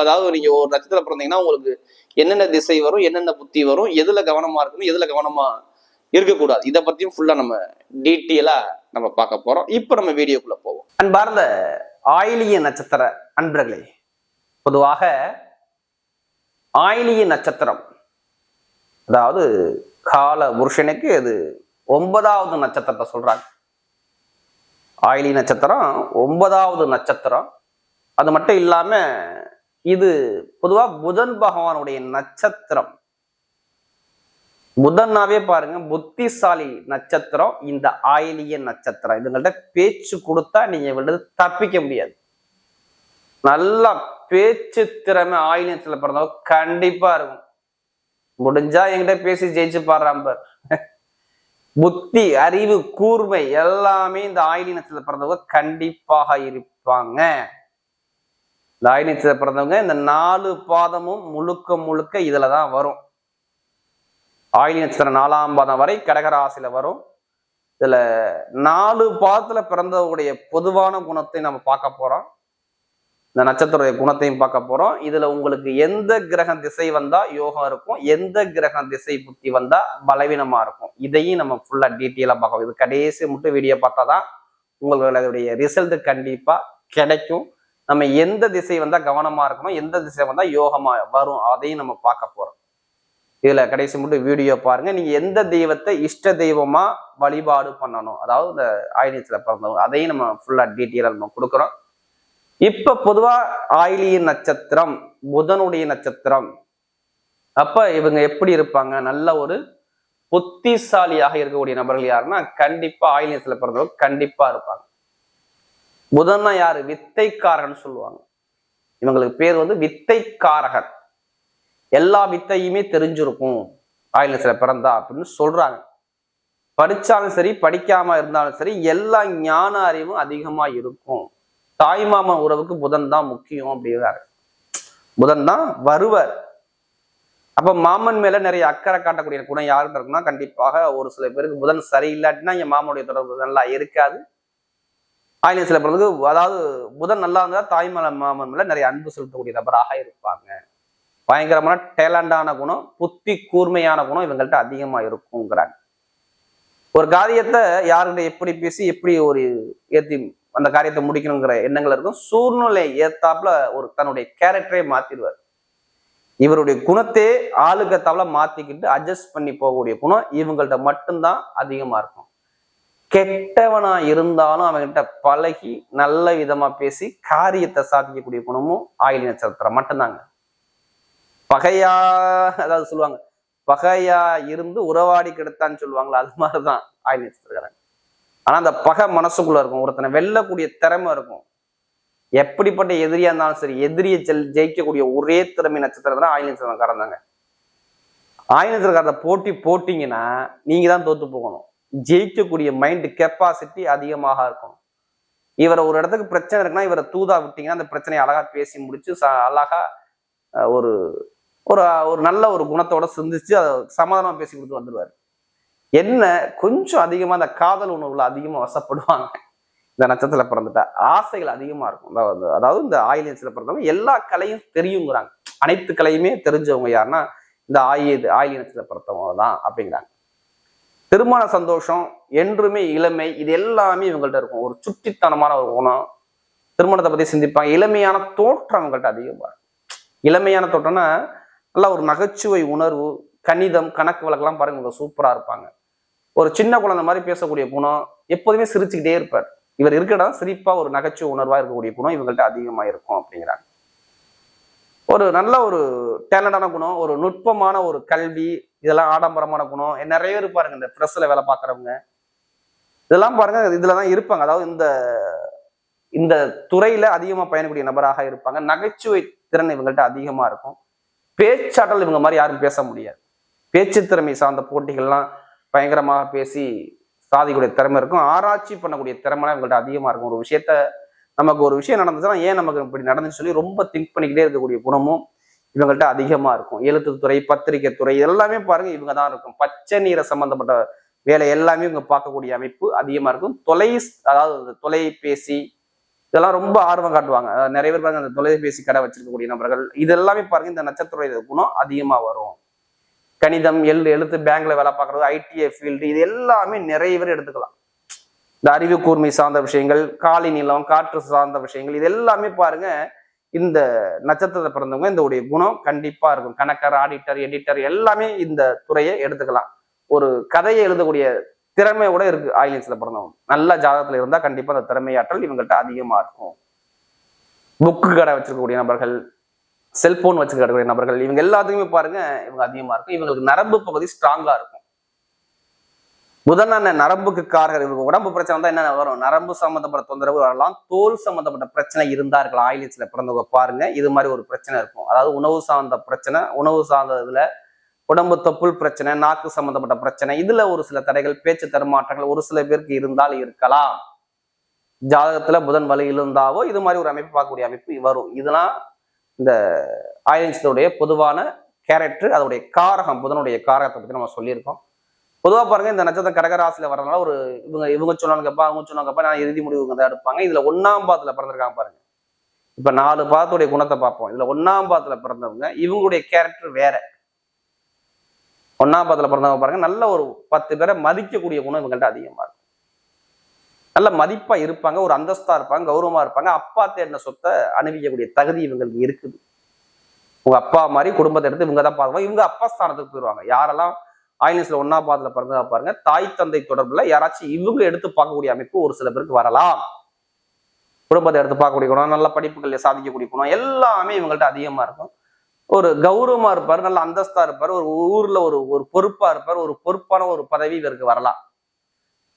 அதாவது நீங்க ஒரு நட்சத்திரம் பிறந்தீங்கன்னா உங்களுக்கு என்னென்ன திசை வரும் என்னென்ன புத்தி வரும் எதுல கவனமா இருக்கணும் எதுல கவனமா இருக்கக்கூடாது. இதை பத்தியும் ஃபுல்லா நம்ம டீட்டெயிலா நம்ம பார்க்க போறோம். இப்போ நம்ம வீடியோக்குள்ள போவோம். அன்பார்ந்த ஆயிலிய நட்சத்திர அன்பர்களே பொதுவாக ஆயிலிய நட்சத்திரம் அதாவது கால புருஷனுக்கு அது ஒன்பதாவது நட்சத்திரத்தை சொல்றாங்க. ஆயிலி நட்சத்திரம் ஒன்பதாவது நட்சத்திரம். அது மட்டும் இல்லாம இது பொதுவா புதன் பகவானுடைய நட்சத்திரம். புதன்னாவே பாருங்க புத்திசாலி நட்சத்திரம் இந்த ஆயிலிய நட்சத்திரம். இதுங்கள்ட்ட பேச்சு கொடுத்தா நீங்க விடுறது தப்பிக்க முடியாது. நல்லா பேச்சு திறமை ஆயிலியத்துல நட்சத்திரம் பிறந்தவங்க கண்டிப்பா இருக்கும். முடிஞ்சா என்கிட்ட பேசி ஜெயிச்சு பாடுறாம்பர் புத்தி அறிவு கூர்மை எல்லாமே இந்த ஆயிலினத்துல பிறந்தவங்க கண்டிப்பாக இருப்பாங்க. இந்த பிறந்தவங்க இந்த நாலு பாதமும் முழுக்க முழுக்க இதில் தான் வரும். ஆயிலி நட்சத்திரம் நாலாம் பாதம் வரை கடகராசியில் வரும். இதில் நாலு பாதத்தில் பிறந்தவருடைய பொதுவான குணத்தை நம்ம பார்க்க போகிறோம் இந்த நட்சத்திர குணத்தையும் பார்க்க போகிறோம் இதில் உங்களுக்கு எந்த கிரகம் திசை வந்தால் யோகம் இருக்கும் எந்த கிரகம் திசை புத்தி வந்தால் பலவீனமாக இருக்கும். இதையும் நம்ம ஃபுல்லாக டீட்டெயிலாக பார்க்கணும். இது கடைசி மட்டும் வீடியோ பார்த்தா தான் உங்களுடைய ரிசல்ட் கண்டிப்பாக கிடைக்கும். நம்ம எந்த திசை வந்தால் கவனமாக இருக்கணும் எந்த திசை வந்தால் யோகமாக வரும் அதையும் நம்ம பார்க்க போகிறோம் இதில் கடைசி மட்டும் வீடியோ பாருங்கள் நீங்கள் எந்த தெய்வத்தை இஷ்ட தெய்வமாக வழிபாடு பண்ணணும் அதாவது இந்த ஆயிலியத்தில் பிறந்தவங்க அதையும் நம்ம ஃபுல்லாக டீட்டெயிலாக நம்ம கொடுக்குறோம். இப்போ பொதுவாக ஆயிலிய நட்சத்திரம் புதனுடைய நட்சத்திரம். அப்போ இவங்க எப்படி இருப்பாங்க? நல்ல ஒரு புத்திசாலியாக இருக்கக்கூடிய நபர்கள் யாருன்னா கண்டிப்பாக ஆயிலியத்தில் பிறந்தவங்க கண்டிப்பாக இருப்பாங்க. புதன்னா யாரு? வித்தைக்காரகன் சொல்லுவாங்க. இவங்களுக்கு பேர் வந்து வித்தைக்காரகர் எல்லா வித்தையுமே தெரிஞ்சிருக்கும். ஆயிலத்துல பிறந்தா அப்படின்னு சொல்றாங்க. படிச்சாலும் சரி படிக்காம இருந்தாலும் சரி எல்லா ஞான அறிவும் அதிகமா இருக்கும். தாய்மாமன் உறவுக்கு புதன் தான் முக்கியம் அப்படிங்கிறாரு. புதன் தான் வருவர். அப்ப மாமன் மேல நிறைய அக்கறை காட்டக்கூடிய குணம் யாருன்னு இருக்குன்னா கண்டிப்பாக ஒரு சில பேருக்கு புதன் சரியில்லாட்டினா என் மாமனுடைய தொடர்பு நல்லா இருக்காது. ஆயிரம் சில பிறகு அதாவது புதன் நல்லா இருந்தால் தாய்மலை மாமன் மேல நிறைய அன்பு செலுத்தக்கூடிய நபராக இருப்பாங்க. பயங்கரமான டேலண்டான குணம் புத்தி கூர்மையான குணம் இவங்கள்ட்ட அதிகமாக இருக்குங்கிறாங்க. ஒரு காரியத்தை யாருக்கிட்ட எப்படி பேசி எப்படி ஒரு ஏற்றி அந்த காரியத்தை முடிக்கணுங்கிற எண்ணங்கள் இருக்கும். சூழ்நிலை ஏத்தாப்புல ஒரு தன்னுடைய கேரக்டரே மாத்திடுவார். இவருடைய குணத்தை ஆளுக்கத்தாப்புல மாத்திக்கிட்டு அட்ஜஸ்ட் பண்ணி போகக்கூடிய குணம் இவங்கள்ட்ட மட்டும்தான் அதிகமா இருக்கும். கெட்டவனா இருந்தாலும் அவன்கிட்ட பழகி நல்ல விதமா பேசி காரியத்தை சாதிக்கக்கூடிய குணமும் ஆயுள் நட்சத்திரம் மட்டும்தாங்க. பகையா அதாவது சொல்லுவாங்க பகையா இருந்து உறவாடி கெடுத்தான்னு சொல்லுவாங்களா அது மாதிரிதான் ஆயில் நட்சத்திரக்காரன். ஆனா அந்த பகை மனசுக்குள்ள இருக்கும். ஒருத்தனை வெல்லக்கூடிய திறமை இருக்கும். எப்படிப்பட்ட எதிரியா இருந்தாலும் சரி எதிரியை செல் ஜெயிக்கக்கூடிய ஒரே திறமை நட்சத்திரம் தான் ஆயுள் நட்சத்திரக்காரன் தாங்க ஆயில் நட்சத்திரக்காரத்தை போட்டி போட்டிங்கன்னா நீங்க தான் தோத்து போகணும். ஜெயிக்கக்கூடிய மைண்ட் கெப்பாசிட்டி அதிகமாக இருக்கும். இவரை ஒரு இடத்துக்கு பிரச்சனை இருக்குன்னா இவரை தூதா விட்டீங்கன்னா அந்த பிரச்சனையை அழகா பேசி முடிச்சு அழகா ஒரு ஒரு ஒரு நல்ல ஒரு குணத்தோட சிந்திச்சு அதை சமாதானமா பேசி கொடுத்து வந்துடுவாரு என்ன கொஞ்சம் அதிகமா அந்த காதல் உணவுல அதிகமா வசப்படுவாங்க. இந்த நட்சத்திரத்துல பிறந்துட்டா ஆசைகள் அதிகமா இருக்கும். அதாவது இந்த ஆயிலியன்ஸ்ல பிறந்தவங்க எல்லா கலையும் தெரியுங்கிறாங்க. அனைத்து கலையுமே தெரிஞ்சவங்க யாருன்னா இந்த ஆயுத ஆயிலியனத்துல பிறந்தவங்க தான் அப்படிங்கிறாங்க. திருமண சந்தோஷம் என்றுமே இளமை இது எல்லாமே இவங்கள்ட்ட இருக்கும். ஒரு சுட்டித்தனமான ஒரு குணம். திருமணத்தை பத்தி சிந்திப்பாங்க. இளமையான தோற்றம் அவங்கள்ட்ட அதிகமா இளமையான தோற்றம்னா நல்லா ஒரு நகைச்சுவை உணர்வு கணிதம் கணக்கு வழக்கெல்லாம் பாருங்க இவங்க சூப்பரா இருப்பாங்க. ஒரு சின்ன குழந்தை மாதிரி பேசக்கூடிய குணம் எப்போதுமே சிரிச்சுக்கிட்டே இருப்பார். இவர் இருக்கிற இடம் சிரிப்பா ஒரு நகைச்சுவை உணர்வா இருக்கக்கூடிய குணம் இவங்கள்ட்ட அதிகமா இருக்கும் அப்படிங்கிறாங்க. ஒரு நல்ல ஒரு டேலண்டான குணம் ஒரு நுட்பமான ஒரு கல்வி இதெல்லாம் ஆடம்பரமான குணம். நிறைய பேர் பாருங்க இந்த ப்ரெஸ்ல வேலை பார்க்குறவங்க. இதெல்லாம் பாருங்க இதுல தான் இருப்பாங்க. அதாவது இந்த இந்த துறையில அதிகமாக பயணக்கூடிய நபராக இருப்பாங்க. நகைச்சுவை திறன் இவங்கள்ட்ட அதிகமாக இருக்கும். பேச்சாற்றல் இவங்க மாதிரி யாரும் பேச முடியாது. பேச்சு திறமை சார்ந்த போட்டிகள்லாம் பயங்கரமாக பேசி சாதிக்கூடிய திறமை இருக்கும். ஆராய்ச்சி பண்ணக்கூடிய திறமைலாம் இவங்கள்ட்ட அதிகமாக இருக்கும். ஒரு விஷயத்த நமக்கு ஒரு விஷயம் நடந்துச்சுன்னா ஏன் நமக்கு இப்படி நடந்துன்னு சொல்லி ரொம்ப திங்க் பண்ணிக்கிட்டே இருக்கக்கூடிய குணமும் இவங்கள்ட்ட அதிகமா இருக்கும். எழுத்துத்துறை பத்திரிகை துறை எல்லாமே பாருங்க இவங்க தான் இருக்கும். பச்சை நீரை சம்பந்தப்பட்ட வேலை எல்லாமே இவங்க பார்க்கக்கூடிய அமைப்பு அதிகமா இருக்கும். தொலை அதாவது தொலைபேசி இதெல்லாம் ரொம்ப ஆர்வம் காட்டுவாங்க. நிறைய பேர் பாருங்க அந்த தொலைபேசி கடை வச்சிருக்கக்கூடிய நபர்கள் இது எல்லாமே பாருங்க இந்த நட்சத்திர குணம் அதிகமா வரும். கணிதம் எல் எழுத்து பேங்க்ல வேலை பார்க்கறது ஐடிஐ ஃபீல்டு இது எல்லாமே நிறைய பேர் எடுத்துக்கலாம். இந்த அறிவு கூர்மை சார்ந்த விஷயங்கள் காலை நிலம் காற்று சார்ந்த விஷயங்கள் இது எல்லாமே பாருங்க இந்த நட்சத்திரத்தை பிறந்தவங்க இந்த உடைய குணம் கண்டிப்பா இருக்கும். கணக்கர் ஆடிட்டர் எடிட்டர் எல்லாமே இந்த துறையை எடுத்துக்கலாம். ஒரு கதையை எழுதக்கூடிய திறமை கூட இருக்கு ஆயிலியன்ஸ்ல பிறந்தவங்க. நல்ல ஜாதகத்துல இருந்தா கண்டிப்பா அந்த திறமையாற்றல் இவங்கள்ட்ட அதிகமா இருக்கும். புக்கு கடை வச்சிருக்கக்கூடிய நபர்கள் செல்போன் வச்சிருக்கக்கூடிய நபர்கள் இவங்க எல்லாத்துக்குமே பாருங்க இவங்க அதிகமா இருக்கும். இவங்களுக்கு நரம்பு பகுதி ஸ்ட்ராங்கா இருக்கும். புதன் அண்ணன் நரம்புக்கு காரகர் இவங்க உடம்பு பிரச்சனை தான் என்ன வரும்? நரம்பு சம்மந்தப்பட்ட தொந்தரவு வரலாம். தோல் சம்மந்தப்பட்ட பிரச்சனை இருந்தா இருக்கலாம். ஆயிலின்ஸ்ல பிறந்தவங்க பாருங்க. இது மாதிரி ஒரு பிரச்சனை இருக்கும். அதாவது உணவு சார்ந்த பிரச்சனை உணவு சார்ந்த இதுல உடம்பு தொப்புள் பிரச்சனை நாக்கு சம்மந்தப்பட்ட பிரச்சனை. இதுல ஒரு சில தடைகள் பேச்சு தருமாற்றங்கள் ஒரு சில பேருக்கு இருந்தால் இருக்கலாம். ஜாதகத்துல புதன் வலி இருந்தாவோ இது மாதிரி ஒரு அமைப்பு பார்க்கக்கூடிய அமைப்பு வரும். இதெல்லாம் இந்த ஆயிரஞ்சத்துடைய பொதுவான கேரக்டர் அதோடைய காரகம் புதனுடைய காரகத்தை பத்தி நம்ம சொல்லியிருக்கோம். பொதுவா பாருங்க இந்த நட்சத்திரம் கடகராசியில வரதுனால ஒரு இவங்க இவங்க சொன்னாங்கப்பா அவங்க சொன்னாங்கப்பா நான் இறுதி முடிவுங்க தான் எடுப்பாங்க. இதுல ஒன்னாம் பாதத்துல பிறந்திருக்காங்க பாருங்க. இப்ப நாலு பாதத்துடைய குணத்தை பார்ப்போம். இதுல ஒன்னாம் பாதத்துல பிறந்தவங்க இவங்களுடைய கேரக்டர் வேற. ஒன்னாம் பாதத்துல பிறந்தவங்க பாருங்க நல்ல ஒரு பத்து பேரை மதிக்கக்கூடிய குணம் இவங்கள்ட்ட அதிகமா இருக்கும். நல்ல மதிப்பா இருப்பாங்க ஒரு அந்தஸ்தா இருப்பாங்க கௌரவமா இருப்பாங்க. அப்பா தேடின சொத்தை அனுபவிக்கக்கூடிய தகுதி இவங்களுக்கு இருக்குது. உங்க அப்பா மாதிரி குடும்பத்தை எடுத்து இவங்க தான் பார்க்குவாங்க இவங்க அப்பா ஸ்தானத்துக்கு போயிடுவாங்க யாரெல்லாம் ஆயிலன்ஸ்ல ஒன்னா பாதத்துல பிறந்ததா பாருங்க. தாய் தந்தை தொடர்புல யாராச்சும் இவங்க எடுத்து பார்க்கக்கூடிய அமைப்பு ஒரு சில பேருக்கு வரலாம். குடும்பத்தை எடுத்து பார்க்கக்கூடிய குணம் நல்ல படிப்புகள் சாதிக்கக்கூடிய குணம் எல்லாமே இவங்கள்ட்ட அதிகமா இருக்கும். ஒரு கௌரவமா இருப்பார் நல்ல அந்தஸ்தா இருப்பார் ஒரு ஊர்ல ஒரு ஒரு பொறுப்பா இருப்பார் ஒரு பொறுப்பான ஒரு பதவி இவருக்கு வரலாம்.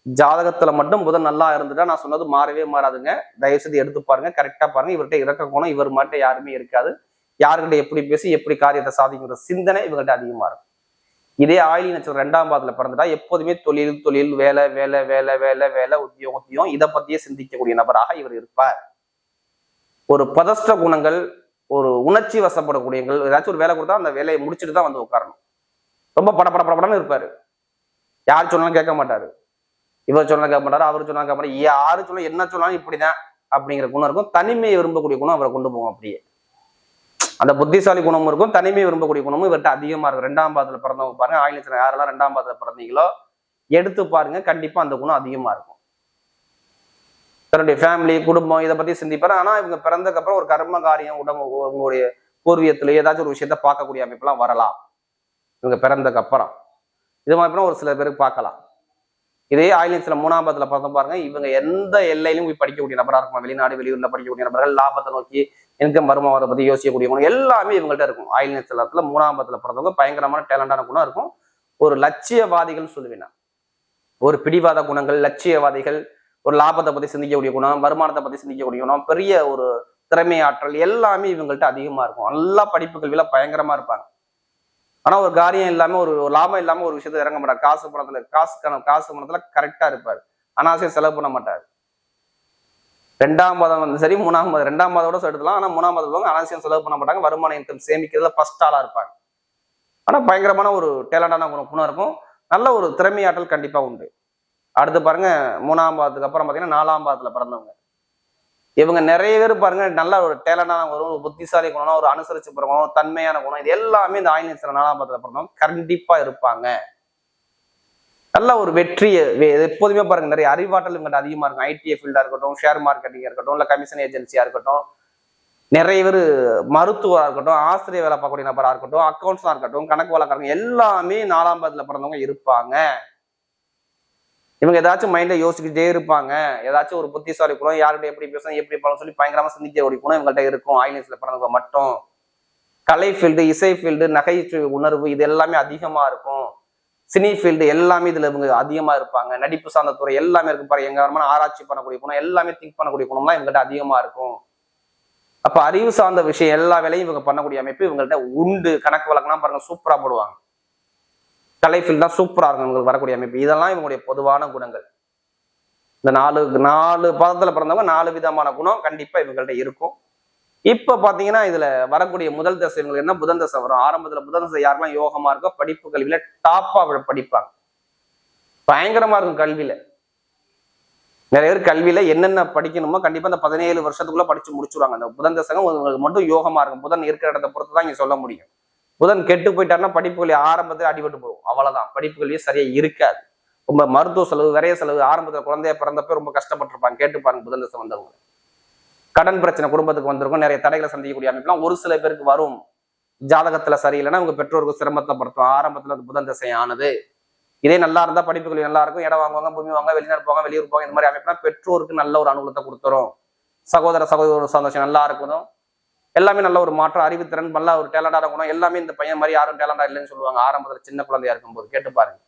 ஜாதகத்துல மட்டும் புதன் நல்லா இருந்துட்டா நான் சொன்னது மாறவே மாறாதுங்க. தயவு செய்து எடுத்து பாருங்க கரெக்டா பாருங்க. இவர்கிட்ட இறக்க குணம் இவர் மட்டும் யாருமே இருக்காது. யாருக்கிட்ட எப்படி பேசி எப்படி காரியத்தை சாதிக்கிற சிந்தனை இவங்கள்ட்ட அதிகமா இருக்கும். இதே ஆயிலி நட்சத்திரம் ரெண்டாம் பாதத்துல பிறந்துட்டா எப்போதுமே தொழில் தொழில் வேலை வேலை வேலை வேலை வேலை உத்தியோகம் உத்தியோகம் இதை பத்தியே சிந்திக்கக்கூடிய நபராக இவர் இருப்பார். ஒரு பதஷ்ட குணங்கள் ஒரு உணர்ச்சி வசப்படக்கூடியங்கள் ஏதாச்சும் ஒரு வேலை கொடுத்தா அந்த வேலையை முடிச்சுட்டு தான் வந்து உட்காரணும். ரொம்ப பட பட படப்படன்னு இருப்பாரு. யார் சொன்னாலும் கேட்க மாட்டாரு. இவர் சொன்னாலும் கேட்க மாட்டாரு அவர் சொன்னாலும் கேட்க மாட்டாரு. யாரு சொன்னாலும் என்ன சொன்னாலும் இப்படிதான் அப்படிங்கிற குணம் இருக்கும். தனிமையை விரும்பக்கூடிய குணம் அவரை கொண்டு போகும் அப்படியே. அந்த புத்திசாலி குணமும் இருக்கும் தனிமை விரும்பக்கூடிய குணமும் இவர்கிட்ட அதிகமா இருக்கும். ரெண்டாம் பாதத்துல பிறந்தவங்க பாருங்க ஆயிரத்தி யாரெல்லாம் ரெண்டாம் பாதத்தில் பிறந்தீங்களோ எடுத்து பாருங்க கண்டிப்பா அந்த குணம் அதிகமா இருக்கும். தன்னுடைய ஃபேமிலி குடும்பம் இதை பத்தி சிந்திப்பாரு. ஆனா இவங்க பிறந்ததுக்கப்புறம் ஒரு கர்ம காரியம் உடம்பு உங்களுடைய பூர்வீகத்தில் ஏதாச்சும் ஒரு விஷயத்த பார்க்கக்கூடிய அமைப்பெல்லாம் வரலாம். இவங்க பிறந்ததுக்கப்புறம். இது மாதிரி ஒரு சில பேருக்கு பார்க்கலாம். இதே ஆயிலத்தில் மூணாம் பாதத்தில் பார்த்தா பாருங்க இவங்க எந்த எல்லையிலும் போய் படிக்கக்கூடிய நபரா இருக்கும்? வெளிநாடு வெளியூர்ல படிக்கக்கூடிய நபர்கள் லாபத்தை நோக்கி இன்கம் வருமானத்தை பத்தி யோசிக்கக்கூடிய குணம் எல்லாமே இவங்கள்ட்ட இருக்கும். ஆயில் எல்லாத்துல மூணாம் பாதத்துல பிறந்தவங்க பயங்கரமான டேலண்டான குணம் இருக்கும். ஒரு லட்சியவாதிகள் சொல்லுவேன் ஒரு பிடிவாத குணங்கள் லட்சியவாதிகள் ஒரு லாபத்தை பத்தி சிந்திக்கக்கூடிய குணம் வருமானத்தை பத்தி சிந்திக்கக்கூடிய குணம் பெரிய ஒரு திறமை ஆற்றல் எல்லாமே இவங்கள்ட்ட அதிகமா இருக்கும். நல்லா படிப்பு கல்வியில பயங்கரமா இருப்பாங்க. ஆனா ஒரு காரியம் இல்லாம ஒரு லாபம் இல்லாம ஒரு விஷயத்த இறங்க மாட்டார். காசு பணத்துல காசு காசு பணத்துல கரெக்டா இருப்பாரு. அனாவசியம் செலவு பண்ண மாட்டார். ரெண்டாம் மாதம் வந்து சரி மூணாம் மாதம் ரெண்டாம் மாதம் கூட எடுக்கலாம் ஆனால் மூணாம் மாதம் அனாவசியம் செலவு பண்ண மாட்டாங்க வருமான இன்கம் சேமிக்கிறதுல ஃபர்ஸ்ட் ஆளாக இருப்பாங்க. ஆனால் பயங்கரமான ஒரு டேலண்டான குணம் குணம் இருக்கும். நல்ல ஒரு திறமையாற்றல் கண்டிப்பாக உண்டு. அடுத்து பாருங்க மூணாம் பாதத்துக்கு அப்புறம் பார்த்தீங்கன்னா நாலாம் பாதத்தில் பிறந்தவங்க. இவங்க நிறைய பேர் பாருங்க நல்ல ஒரு டேலண்டான குணம் ஒரு புத்திசாலி குணம் ஒரு அனுசரிச்சு போற குணம் தன்மையான குணம் இது எல்லாமே இந்த ஆயிரத்தி நாலாம் பாதத்தில் பிறந்தவங்க கண்டிப்பாக இருப்பாங்க. நல்ல ஒரு வெற்றியை எப்போதுமே பாருங்க நிறைய அறிவாற்றல் இங்கிட்ட அதிகமா இருக்கும். ஐடிஐ ஃபீல்டா இருக்கட்டும் ஷேர் மார்க்கெட்டிங்கா இருக்கட்டும் இல்ல கமிஷன் ஏஜென்சியா இருக்கட்டும் நிறைய பேர் மருத்துவராக இருக்கட்டும் ஆசிரியர் வேலை பார்க்கக்கூடிய நபராக இருக்கட்டும் அக்கௌண்ட்ஸாக இருக்கட்டும் கணக்கு வழக்காரங்க எல்லாமே நாலாம் பாதத்துல பிறந்தவங்க இருப்பாங்க. இவங்க ஏதாச்சும் மைண்டில் யோசிச்சுக்கிட்டே இருப்பாங்க. ஏதாச்சும் ஒரு புத்திசாலி குணம் யார்கிட்ட எப்படி பேசணும் எப்படி பண்ணணும் சொல்லி பயங்கரமாக சிந்திக்க ஓடி குணம் இவங்கள்ட்ட இருக்கும். ஆயிலன்ஸ்ல பிறந்தவங்க மட்டும். கலை ஃபீல்டு இசை ஃபீல்டு நகைச்சுவை உணர்வு இது எல்லாமே அதிகமாக இருக்கும். சினி ஃபீல்டு எல்லாமே இதில் இவங்க அதிகமாக இருப்பாங்க. நடிப்பு சார்ந்த துறை எல்லாமே இருக்கும். பாருங்க எங்காரமான ஆராய்ச்சி பண்ணக்கூடிய குணம் எல்லாமே திங்க் பண்ணக்கூடிய குணம்லாம் இவங்ககிட்ட அதிகமாக இருக்கும். அப்போ அறிவு சார்ந்த விஷயம் எல்லா வேலையும் இவங்க பண்ணக்கூடிய அமைப்பு இவங்கள்ட்ட உண்டு. கணக்கு வழக்கெல்லாம் பாருங்க சூப்பராக போடுவாங்க. கலை ஃபீல்ட் தான் சூப்பராக இருக்கும். இவங்களுக்கு வரக்கூடிய அமைப்பு. இதெல்லாம் இவங்களுடைய பொதுவான குணங்கள். இந்த நாலு நாலு பதத்தில் பிறந்தவங்க நாலு விதமான குணம் கண்டிப்பாக இவங்கள்ட்ட இருக்கும். இப்ப பாத்தீங்கன்னா இதுல வரக்கூடிய முதல் தசை இவங்களுக்கு என்ன புதன் தசை வரும்? ஆரம்பத்துல புதன் தசை யாரெல்லாம் யோகமா இருக்கோ படிப்பு கல்வியில டாப்பா படிப்பாங்க. பயங்கரமா இருக்கும் கல்வியில. நிறைய பேர் கல்வியில என்னென்ன படிக்கணுமோ கண்டிப்பா இந்த பதினேழு வருஷத்துக்குள்ள படிச்சு முடிச்சுருவாங்க. அந்த புதன் தசகம் உங்களுக்கு மட்டும் யோகமா இருக்கும். புதன் இருக்கிற இடத்த பொறுத்து தான் இங்கே சொல்ல முடியும். புதன் கெட்டு போயிட்டாருன்னா படிப்பு ஆரம்பத்தில் அடிபட்டு போகும் அவ்வளவுதான். படிப்பு கல்வியே சரியா இருக்காது. ரொம்ப மருத்துவ செலவு விரைய செலவு ஆரம்பத்துல குழந்தைய பிறந்தப்ப ரொம்ப கஷ்டப்பட்டிருப்பாங்க. கேட்டு பாருங்க புதன் தசை வந்தவங்க. கடன் பிரச்சனை குடும்பத்துக்கு வந்திருக்கும் நிறைய தடைகளை சந்திக்கக்கூடிய அமைப்புலாம் ஒரு சில பேருக்கு வரும். ஜாதகத்துல சரியில்லைன்னா உங்க பெற்றோருக்கு சிரமத்தை படுத்தும் ஆரம்பத்துல அது புதன் திசையானது ஆனது. இதே நல்லா இருந்தா படிப்புகள் நல்லா இருக்கும். இடம் வாங்குவாங்க பூமி வாங்க வெளிநாடு போவாங்க வெளியூர் போவாங்க இந்த மாதிரி அமைப்புனா பெற்றோருக்கு நல்ல ஒரு அனுகூலத்தை கொடுத்துரும். சகோதர சகோதர சந்தோஷம் நல்லா இருக்கணும் எல்லாமே நல்ல ஒரு மாற்றம் அறிவுத்திறன் நல்லா ஒரு டேலண்டா இருக்கணும் எல்லாமே இந்த பையன் மாதிரி யாரும் டேலண்டா இல்லைன்னு சொல்லுவாங்க. ஆரம்பத்துல சின்ன குழந்தையா இருக்கும்போது கேட்டு பாருங்க.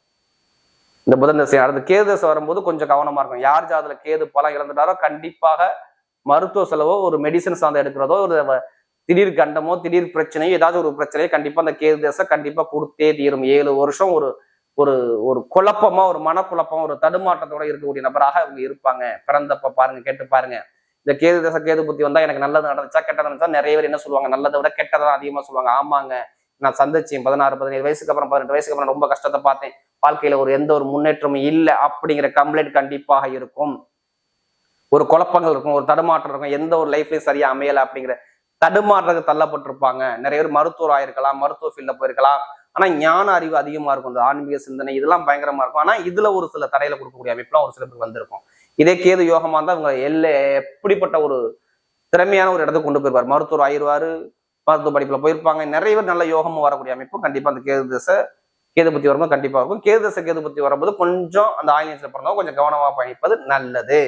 இந்த புதன் தசை அடுத்து கேது தசை வரும்போது கொஞ்சம் கவனமா இருக்கும் யார் ஜாதத்துல கேது பலம் இழந்துட்டாரோ கண்டிப்பாக மருத்துவ செலவோ ஒரு மெடிசன் சார்ந்த எடுக்கிறதோ ஒரு திடீர் கண்டமோ திடீர் பிரச்சனையோ ஏதாவது ஒரு பிரச்சனையோ கண்டிப்பா அந்த கேது தசை கண்டிப்பா கொடுத்தே தீரும். ஏழு வருஷம் ஒரு ஒரு ஒரு குழப்பமா ஒரு மனக்குழப்பம் ஒரு தடுமாற்றத்தோட இருக்கக்கூடிய நபராக இவங்க இருப்பாங்க. பிறந்தப்ப பாருங்க கேட்டு பாருங்க. இந்த கேது தசை கேது புத்தி வந்தா எனக்கு நல்லது நடந்துச்சா கெட்டது நடந்துச்சா நிறைய பேர் என்ன சொல்லுவாங்க நல்லதை விட கெட்டதான் அதிகமா சொல்லுவாங்க. ஆமாங்க நான் சந்திச்சேன் பதினாறு பதினேழு வயசுக்கு அப்புறம் பதினெட்டு வயசுக்கு அப்புறம் ரொம்ப கஷ்டத்தை பார்த்தேன். வாழ்க்கையில ஒரு எந்த ஒரு முன்னேற்றமும் இல்லை அப்படிங்கிற கம்ப்ளைண்ட் கண்டிப்பாக இருக்கும். ஒரு குழப்பங்கள் இருக்கும் ஒரு தடுமாற்றம் இருக்கும் எந்த ஒரு லைஃப்லையும் சரியா அமையல அப்படிங்கிற தடுமாற்றத்துக்கு தள்ளப்பட்டிருப்பாங்க. நிறைய பேர் மருத்துவர் ஆயிருக்கலாம் மருத்துவ ஃபீல்ட்ல போயிருக்கலாம். ஆனா ஞான அறிவு அதிகமா இருக்கும். இந்த ஆன்மீக சிந்தனை இதெல்லாம் பயங்கரமா இருக்கும். ஆனா இதுல ஒரு சில தடையில கொடுக்கக்கூடிய அமைப்புலாம் ஒரு சில பேர் வந்திருக்கும். இதே கேது யோகமா இருந்தால் இவங்க எல்லை எப்படிப்பட்ட ஒரு திறமையான ஒரு இடத்துக்கு கொண்டு போயிருப்பார். மருத்துவர் ஆயிருவாரு மருத்துவ படிப்புல போயிருப்பாங்க. நிறைய பேர் நல்ல யோகமும் வரக்கூடிய அமைப்பும் கண்டிப்பா அந்த கேது தசை கேது பத்தி வரும்போது கண்டிப்பா இருக்கும். கேது தசை கேது பத்தி வரும்போது கொஞ்சம் அந்த ஆயிலியன்ஸ்ல பிறந்தவங்க கொஞ்சம் கவனமா பயணிப்பது நல்லது.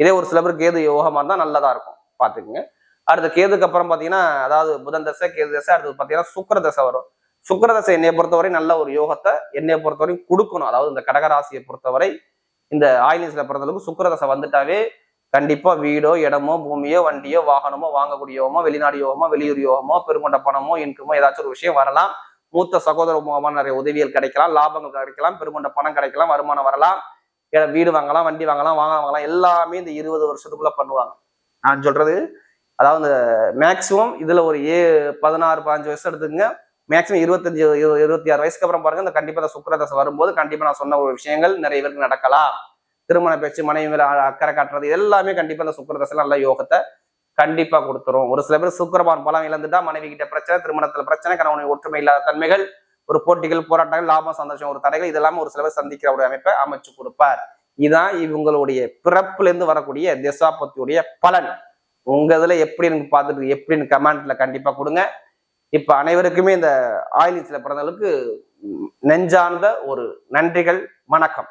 இதே ஒரு சில பேர் கேது யோகமாக இருந்தால் நல்லதாக இருக்கும். பார்த்துக்குங்க. அடுத்த கேதுக்கு அப்புறம் பார்த்தீங்கன்னா அதாவது புதன் தசை கேது தசை அடுத்து பார்த்தீங்கன்னா சுக்கர தசை வரும். சுக்கர தசை என்னைய பொறுத்தவரை நல்ல ஒரு யோகத்தை என்னைய பொறுத்தவரை கொடுக்கணும். அதாவது இந்த கடகராசியை பொறுத்தவரை இந்த ஆயிலியன்ஸ்ல பிறந்தளவுக்கு சுக்கர தசை வந்துட்டாவே கண்டிப்பா வீடோ இடமோ பூமியோ வண்டியோ வாகனமோ வாங்கக்கூடிய யோகமோ வெளிநாடு யோகமோ வெளியூர் யோகமோ பெருங்கொண்ட பணமோ இன்கமோ ஏதாச்சும் ஒரு விஷயம் வரலாம். மூத்த சகோதர மூலமான நிறைய உதவிகள் கிடைக்கலாம். லாபங்கள் கிடைக்கலாம். பெருங்கொண்ட பணம் கிடைக்கலாம். வருமானம் வரலாம். ஏன்னா வீடு வாங்கலாம் வண்டி வாங்கலாம் வாங்க வாங்கலாம் எல்லாமே இந்த இருபது வருஷத்துக்குள்ள பண்ணுவாங்க. நான் சொல்றது அதாவது இந்த மேக்சிமம் இதுல ஒரு ஏ பதினாறு பதினஞ்சு வயசு எடுத்துக்கங்க. மேக்சிமம் இருபத்தஞ்சு இருபத்தி ஆறு வயசுக்கு அப்புறம் பாருங்க இந்த கண்டிப்பா இந்த சுக்கரதசை வரும்போது கண்டிப்பா நான் சொன்ன ஒரு விஷயங்கள் நிறைய பேருக்கு நடக்கலாம். திருமண பேச்சு மனைவி மேல அக்கறை காட்டுறது எல்லாமே கண்டிப்பா இந்த சுக்கரதசை நல்ல யோகத்தை கண்டிப்பா கொடுத்துரும். ஒரு சில பேர் சுக்கரபான் பலம் இழந்துட்டா மனைவி கிட்ட பிரச்சனை திருமணத்துல பிரச்சனை கணவனை ஒற்றுமை இல்லாத தன்மைகள் ஒரு போட்டிகள் போராட்டங்கள் லாபம் சந்தோஷம் ஒரு தடைகள் இதெல்லாம் ஒரு சிலவை சந்திக்கிற ஒரு அமைப்பை அமைச்சு கொடுப்பார். இதுதான் இவங்களுடைய பிறப்புல இருந்து வரக்கூடிய திசாபத்தியுடைய பலன். உங்க இதுல எப்படின்னு பார்த்துட்டு எப்படின்னு கமெண்ட்ல கண்டிப்பா கொடுங்க. இப்ப அனைவருக்குமே இந்த ஆயுதத்தில் பிறந்தவர்களுக்கு நெஞ்சார்ந்த ஒரு நன்றிகள் வணக்கம்.